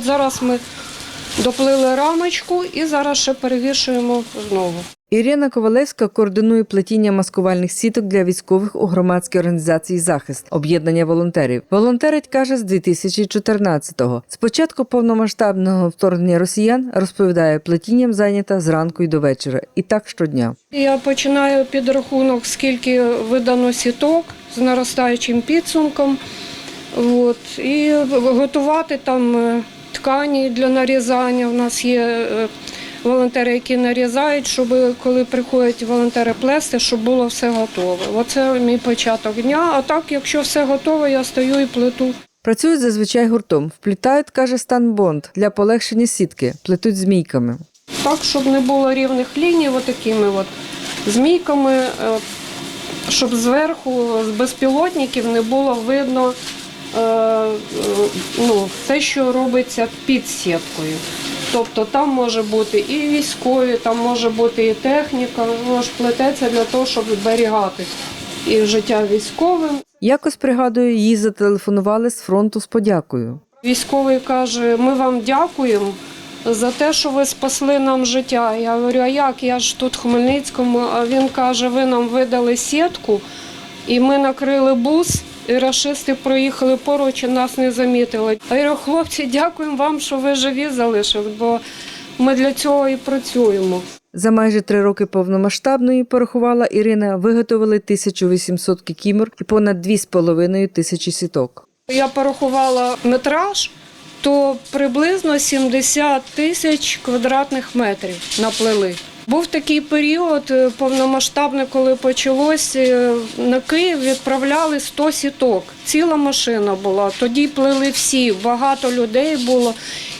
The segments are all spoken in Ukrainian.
От зараз ми доплили рамочку і зараз ще перевішуємо знову. Ірина Ковалевська координує плетіння маскувальних сіток для військових у громадській організації захист об'єднання волонтерів. Волонтерить каже з 2014-го. З початку повномасштабного вторгнення росіян розповідає, плетінням зайнята зранку й до вечора, і так щодня. Я починаю підрахунок, скільки видано сіток з наростаючим підсумком. От, і готувати там е, ткані для нарізання. У нас є е, волонтери, які нарізають, щоб коли приходять волонтери плести, щоб було все готове. Оце мій початок дня. А так, якщо все готове, я стою і плету. Працюють зазвичай гуртом. Вплітають, каже Стан Бонд, для полегшення сітки, плетуть змійками. Так, щоб не було рівних ліній, отакими от змійками, е, щоб зверху з безпілотників не було видно ну, те, що робиться під сіткою. Тобто там може бути і військові, там може бути і техніка, воно ж плететься для того, щоб зберігати і життя військовим. Якось пригадую, їй зателефонували з фронту з подякою. Військовий каже: ми вам дякуємо за те, що ви спасли нам життя. Я говорю, а як? Я ж тут в Хмельницькому. А він каже, ви нам видали сітку, і ми накрили бус, і рашисти проїхали поруч і нас не замітили. А я говорю, хлопці, дякуємо вам, що ви живі залишили, бо ми для цього і працюємо. За майже три роки повномасштабної, порахувала Ірина, виготовили 1800 кікімор і понад 2,5 тисячі сіток. Я порахувала метраж, то приблизно 70 тисяч квадратних метрів наплели. Був такий період е, повномасштабний, коли почалось е, на Київ відправляли 100 сіток. Ціла машина була. Тоді плели всі, багато людей було.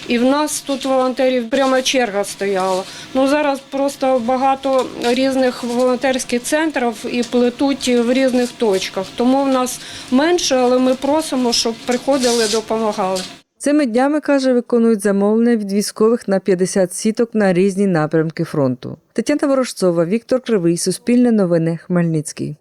І в нас тут волонтерів прямо черга стояла. Ну зараз просто багато різних волонтерських центрів і плетуть в різних точках. Тому в нас менше, але ми просимо, щоб приходили, допомагали. Цими днями, каже, виконують замовлення від військових на 50 сіток на різні напрямки фронту. Тетяна Ворожцова, Віктор Кривий, Суспільне новини, Хмельницький.